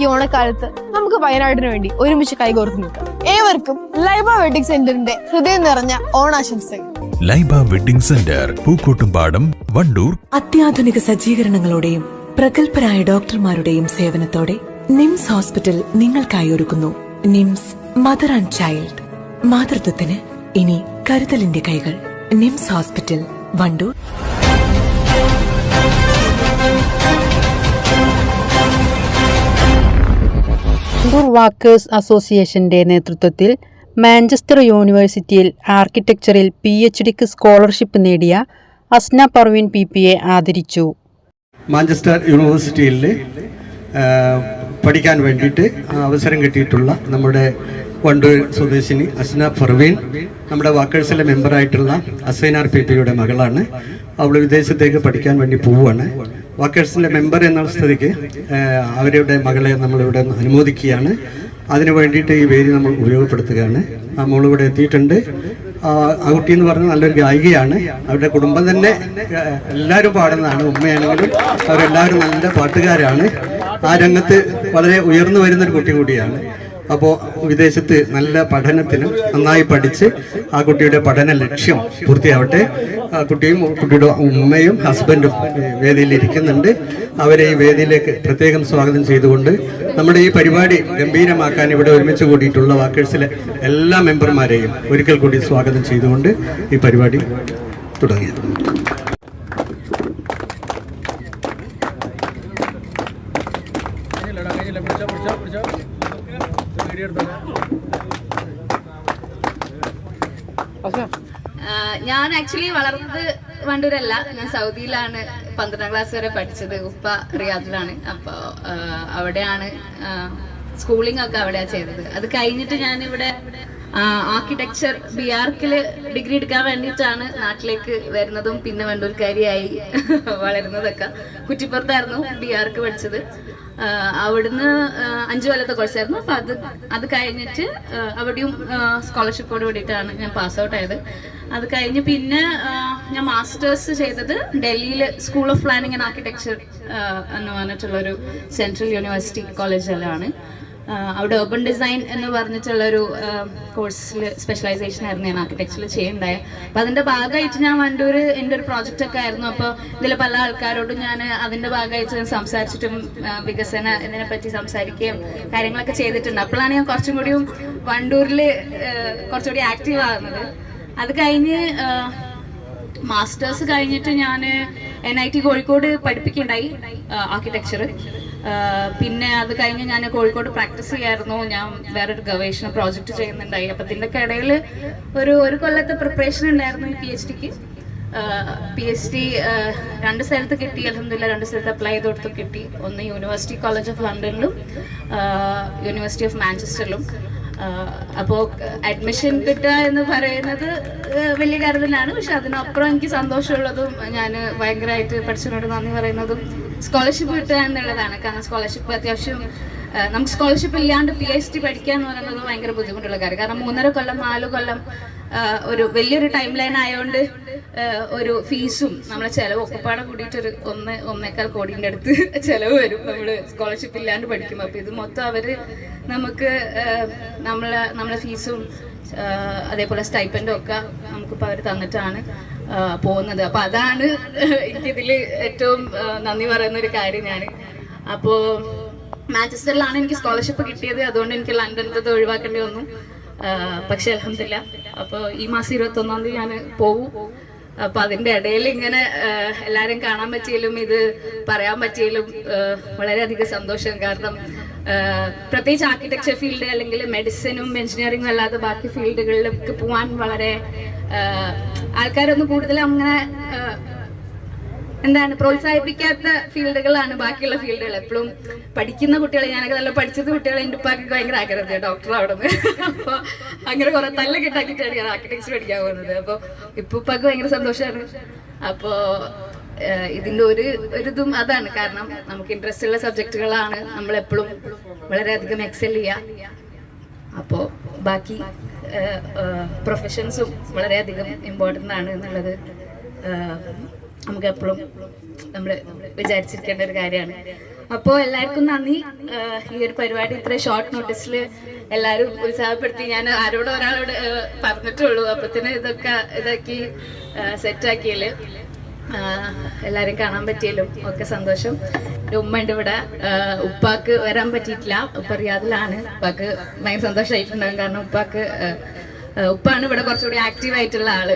ഈ ഓണക്കാലത്ത് നമുക്ക് വയനാടിന് വേണ്ടി ഒരുമിച്ച് കൈകോർത്ത് നിൽക്കാം. ഏവർക്കും ലൈബ വെഡിങ് സെന്ററിന്റെ ഹൃദയം നിറഞ്ഞ ഓണാശംസകൾ. Laiba wedding centre Pookkottumpadam Wandoor. അത്യാധുനിക സജ്ജീകരണങ്ങളോടെയും പ്രഗത്ഭരായ ഡോക്ടർമാരുടെയും സേവനത്തോടെ നിംസ് ഹോസ്പിറ്റൽ നിങ്ങൾക്കായി ഒരുക്കുന്നു. NIMS mother and child. മാതൃത്വത്തിന് ഇനി കരുതലിന്റെ കൈകൾ. NIMS hospital Wandoor. Wandoor walkers അസോസിയേഷന്റെ നേതൃത്വത്തിൽ മാഞ്ചസ്റ്റർ യൂണിവേഴ്സിറ്റിയിൽ ആർക്കിടെക്ചറിൽ പി എച്ച് ഡിക്ക് സ്കോളർഷിപ്പ് നേടിയ Asna Parveen P P A ആദരിച്ചു. മാഞ്ചസ്റ്റർ യൂണിവേഴ്സിറ്റിയിൽ പഠിക്കാൻ വേണ്ടിയിട്ട് അവസരം കിട്ടിയിട്ടുള്ള നമ്മുടെ വണ്ടൂർ സ്വദേശിനി അസ്ന ഫർവീൻ നമ്മുടെ വാക്കേഴ്സിലെ മെമ്പറായിട്ടുള്ള അസൈനാർ പി പിയുടെ മകളാണ്. അവൾ വിദേശത്തേക്ക് പഠിക്കാൻ വേണ്ടി പോവുകയാണ്. വാക്കേഴ്സിന്റെ മെമ്പർ എന്ന സ്ഥിതിക്ക് അവരുടെ മകളെ നമ്മളിവിടെ അനുമോദിക്കുകയാണ്. അതിനു വേണ്ടിയിട്ട് ഈ പേര് നമ്മൾ ഉപയോഗപ്പെടുത്തുകയാണ്. ആ എത്തിയിട്ടുണ്ട്. ആ കുട്ടി എന്ന് പറഞ്ഞാൽ നല്ലൊരു ഗായികയാണ്. അവരുടെ കുടുംബം തന്നെ എല്ലാവരും പാടുന്നതാണ്. ഉമ്മയാണെങ്കിലും അവരെല്ലാവരും നല്ല പാട്ടുകാരാണ്. ആ രംഗത്ത് വളരെ ഉയർന്നു വരുന്നൊരു കുട്ടി കൂടിയാണ്. അപ്പോൾ വിദേശത്ത് നല്ല പഠനത്തിനും നന്നായി പഠിച്ച് ആ കുട്ടിയുടെ പഠന ലക്ഷ്യം പൂർത്തിയാവട്ടെ. ആ കുട്ടിയും കുട്ടിയുടെ ഉമ്മയും ഹസ്ബൻഡും വേദിയിൽ ഇരിക്കുന്നുണ്ട്. അവരെ ഈ വേദിയിലേക്ക് പ്രത്യേകം സ്വാഗതം ചെയ്തുകൊണ്ട് നമ്മുടെ ഈ പരിപാടി ഗംഭീരമാക്കാൻ ഇവിടെ ഒരുമിച്ച് കൂടിയിട്ടുള്ള വാക്കേഴ്സിലെ എല്ലാ മെമ്പർമാരെയും ഒരിക്കൽ കൂടി സ്വാഗതം ചെയ്തുകൊണ്ട് ഈ പരിപാടി തുടങ്ങിയത്. ആഹ് ഞാൻ ആക്ച്വലി വളർന്നത് വണ്ടൂരല്ല. ഞാൻ സൗദിയിലാണ് പന്ത്രണ്ടാം ക്ലാസ് വരെ പഠിച്ചത്. ഉപ്പ റിയാദിലാണ്. അപ്പോൾ അവിടെയാണ് സ്കൂളിംഗ് ഒക്കെ അവിടെയാണ് ചെയ്തത്. അത് കഴിഞ്ഞിട്ട് ഞാൻ ഇവിടെ ആർക്കിടെക്ചർ ബി ആർക്കിൽ ഡിഗ്രി എടുക്കാൻ വേണ്ടിയിട്ടാണ് നാട്ടിലേക്ക് വരുന്നതും പിന്നെ വണ്ടൂർക്കാരിയായി വളരുന്നതൊക്കെ. കുറ്റിപ്പുറത്തായിരുന്നു ബി ആർക്ക് പഠിച്ചത്. അവിടുന്ന് അഞ്ചു കൊല്ലത്തെ കോഴ്സായിരുന്നു അപ്പൊ അത് അത് കഴിഞ്ഞിട്ട് അവിടെയും സ്കോളർഷിപ്പോട് കൂടിയിട്ടാണ് ഞാൻ പാസ് ഔട്ട് ആയത്. അത് കഴിഞ്ഞ് പിന്നെ ഞാൻ മാസ്റ്റേഴ്സ് ചെയ്തത് ഡൽഹിയിൽ school of planning and architecture എന്ന് പറഞ്ഞിട്ടുള്ളൊരു സെൻട്രൽ യൂണിവേഴ്സിറ്റി കോളേജിലാണ് അവിടെ urban ഡിസൈൻ എന്ന് പറഞ്ഞിട്ടുള്ള ഒരു കോഴ്സിൽ സ്പെഷ്യലൈസേഷൻ ആയിരുന്നു ഞാൻ ആർക്കിടെക്ചറിൽ ചെയ്യുന്നുണ്ടായത് അപ്പോൾ അതിന്റെ ഭാഗമായിട്ട് ഞാൻ വണ്ടൂർ എന്റെ ഒരു പ്രോജക്റ്റ് ഒക്കെ ആയിരുന്നു. അപ്പോൾ ഇതിൽ പല ആൾക്കാരോടും ഞാൻ അതിന്റെ ഭാഗമായിട്ട് സംസാരിച്ചിട്ടും വികസന ഇതിനെ പറ്റി സംസാരിക്കുകയും കാര്യങ്ങളൊക്കെ ചെയ്തിട്ടുണ്ട്. അപ്പോഴാണ് ഞാൻ കുറച്ചും കൂടിയും വണ്ടൂരിൽ കുറച്ചുകൂടി ആക്റ്റീവ് ആകുന്നത് അത് കഴിഞ്ഞ് മാസ്റ്റേഴ്സ് കഴിഞ്ഞിട്ട് ഞാൻ എൻ ഐ ടി കോഴിക്കോട് പഠിപ്പിക്കുണ്ടായി ആർക്കിടെക്ചർ പിന്നെ അത് കഴിഞ്ഞ് ഞാൻ കോഴിക്കോട് പ്രാക്ടീസ് ചെയ്യായിരുന്നു. ഞാൻ വേറൊരു ഗവേഷണ പ്രോജക്റ്റ് ചെയ്യുന്നുണ്ടായി. അപ്പം ഇതിന്റെയൊക്കെ ഇടയിൽ ഒരു ഒരു കൊല്ലത്തെ പ്രിപ്പറേഷൻ ഉണ്ടായിരുന്നു ഈ പി എച്ച് ഡിക്ക് പി എച്ച് ഡി രണ്ട് സ്ഥലത്ത് കിട്ടി അലഹമില്ല രണ്ട് സ്ഥലത്ത് അപ്ലൈ ചെയ്ത് കൊടുത്ത് കിട്ടി. ഒന്ന് യൂണിവേഴ്സിറ്റി കോളേജ് ഓഫ് ലണ്ടനിലും യൂണിവേഴ്സിറ്റി ഓഫ് മാഞ്ചസ്റ്ററിലും അപ്പോൾ അഡ്മിഷൻ കിട്ടുക എന്ന് പറയുന്നത് വലിയ കാര്യം പക്ഷെ അതിനപ്പുറം എനിക്ക് സന്തോഷമുള്ളതും ഞാൻ ഭയങ്കരമായിട്ട് പഠിച്ചതിനോട് നന്ദി പറയുന്നതും സ്കോളർഷിപ്പ് കിട്ടുക എന്നുള്ളതാണ്. കാരണം സ്കോളർഷിപ്പ് അത്യാവശ്യം നമുക്ക് സ്കോളർഷിപ്പ് ഇല്ലാണ്ട് പി എച്ച് ഡി പഠിക്കുക എന്ന് പറയുന്നത് ഭയങ്കര ബുദ്ധിമുട്ടുള്ള കാര്യം. കാരണം മൂന്നര കൊല്ലം നാല് കൊല്ലം ഒരു വലിയൊരു ടൈം ലൈൻ ആയതുകൊണ്ട് ഒരു ഫീസും നമ്മളെ ചിലവ് ഒക്കെപ്പാടെ കൂടിയിട്ടൊരു ഒന്ന് ഒന്നേക്കാൾ കോടിന്റെ അടുത്ത് ചിലവ് വരും നമ്മൾ സ്കോളർഷിപ്പ് ഇല്ലാണ്ട് പഠിക്കുമ്പോൾ അപ്പോൾ ഇത് മൊത്തം അവർ നമുക്ക് നമ്മളെ നമ്മളെ ഫീസും അതേപോലെ സ്റ്റൈപ്പന്റും ഒക്കെ നമുക്കിപ്പോൾ അവർ തന്നിട്ടാണ് പോകുന്നത്. അപ്പോൾ അതാണ് എനിക്കിതിൽ ഏറ്റവും നന്ദി പറയുന്ന ഒരു കാര്യം ഞാൻ അപ്പോൾ മാഞ്ചസ്റ്ററിലാണ് എനിക്ക് സ്കോളർഷിപ്പ് കിട്ടിയത്. അതുകൊണ്ട് എനിക്ക് ലണ്ടനത്തത് ഒഴിവാക്കേണ്ടി വന്നു. പക്ഷെ അലഹമില്ല അപ്പോൾ ഈ മാസം ഇരുപത്തൊന്നാം തീയതി ഞാൻ പോകും അപ്പൊ അതിന്റെ ഇടയിൽ ഇങ്ങനെ എല്ലാരും കാണാൻ പറ്റിയാലും ഇത് പറയാൻ പറ്റിയാലും വളരെയധികം സന്തോഷം. കാരണം പ്രത്യേകിച്ച് ആർക്കിടെക്ചർ ഫീൽഡ് അല്ലെങ്കിൽ മെഡിസിനും എഞ്ചിനീയറിംഗും അല്ലാതെ ബാക്കി ഫീൽഡുകളിലൊക്കെ പോവാൻ വളരെ ആൾക്കാരൊന്നും കൂടുതൽ അങ്ങനെ എന്താണ് പ്രോത്സാഹിപ്പിക്കാത്ത ഫീൽഡുകളാണ് ബാക്കിയുള്ള ഫീൽഡുകൾ. എപ്പോഴും പഠിക്കുന്ന കുട്ടികളെ ഞാനൊക്കെ നല്ല പഠിച്ചത് കുട്ടികളെ എന്റെ ഉപ്പാക്ക് ഭയങ്കര ആഗ്രഹം ഡോക്ടർ അവിടെ നിന്ന് അപ്പോൾ അങ്ങനെ കുറെ തല്ല കിട്ടാക്കിയിട്ടാണ് ഞാൻ ആർക്കിടെക്ചർ പഠിക്കാൻ പോകുന്നത്. അപ്പോൾ ഇപ്പൊ ഉപ്പാക്ക് ഭയങ്കര സന്തോഷമാണ് അപ്പോൾ ഇതിന്റെ ഒരു ഒരു ഇതും അതാണ്. കാരണം നമുക്ക് ഇൻട്രസ്റ്റ് ഉള്ള സബ്ജക്റ്റുകളാണ് നമ്മൾ എപ്പോഴും വളരെയധികം എക്സെൽ ചെയ്യുക അപ്പോൾ ബാക്കി പ്രൊഫഷൻസും വളരെയധികം ഇമ്പോർട്ടന്റ് ആണ് എന്നുള്ളത് നമുക്ക് എപ്പോഴും നമ്മൾ വിചാരിച്ചിരിക്കേണ്ട ഒരു കാര്യമാണ്. അപ്പോൾ എല്ലാവർക്കും നന്ദി. ഈ ഒരു പരിപാടി ഇത്ര ഷോർട്ട് നോട്ടീസിൽ എല്ലാവരും ഉത്സാഹപ്പെടുത്തി. ഞാൻ ആരോടും ഒരാളോട് പറഞ്ഞിട്ടുള്ളൂ. അപ്പത്തിന് ഇതൊക്കെ ഇതാക്കി സെറ്റാക്കിയതിൽ എല്ലാവരും കാണാൻ പറ്റിയല്ലോ. ഒക്കെ സന്തോഷം. ഉമ്മ ഉണ്ട് ഇവിടെ. ഉപ്പാക്ക് വരാൻ പറ്റിയിട്ടില്ല. ഉപ്പ റിയാദിലാണ്. ഉപ്പാക്ക് ഭയങ്കര സന്തോഷമായിട്ടുണ്ടാകും കാരണം ഉപ്പാക്ക് ഉപ്പാണ് ഇവിടെ കുറച്ചുകൂടി ആക്റ്റീവ് ആയിട്ടുള്ള ആൾ.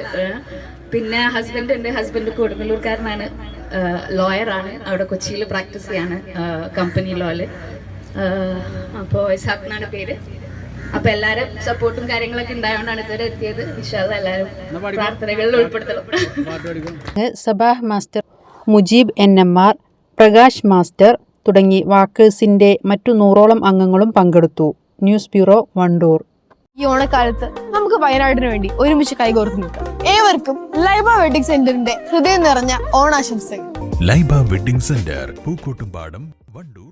പിന്നെ ഹസ്ബൻഡ് ഉണ്ട്. ഹസ്ബൻഡ് കൊടുങ്ങല്ലൂർക്കാരനാണ്. ലോയറാണ് അവിടെ കൊച്ചിയിൽ പ്രാക്ടീസ് ചെയ്യാണ്. കമ്പനി ലോയിൽ അപ്പോൾ ഇസാഖ് എന്നാണ് പേര്. അപ്പൊ എല്ലാരും സപ്പോർട്ടും കാര്യങ്ങളൊക്കെ ഉണ്ടായതുകൊണ്ടാണ് ഇതുവരെ എത്തിയത്. വിശ്വാസം എല്ലാവരും പ്രാർത്ഥനകളിൽ ഉൾപ്പെടുത്തണം. Sabah master Mujeeb N M R Prakash master തുടങ്ങി വാക്കേഴ്സിന്റെ മറ്റു നൂറോളം അംഗങ്ങളും പങ്കെടുത്തു. News bureau Vandoor. ഈ ഓണക്കാലത്ത് നമുക്ക് വയനാടിന് വേണ്ടി ഒരുമിച്ച് കൈകോർത്ത് നിൽക്കാം. ഏവർക്കും ലൈബ വെഡിങ് സെന്ററിന്റെ ഹൃദയം നിറഞ്ഞ ഓണാശംസകൾ. Laiba wedding centre Pookkottumpadam Vandoor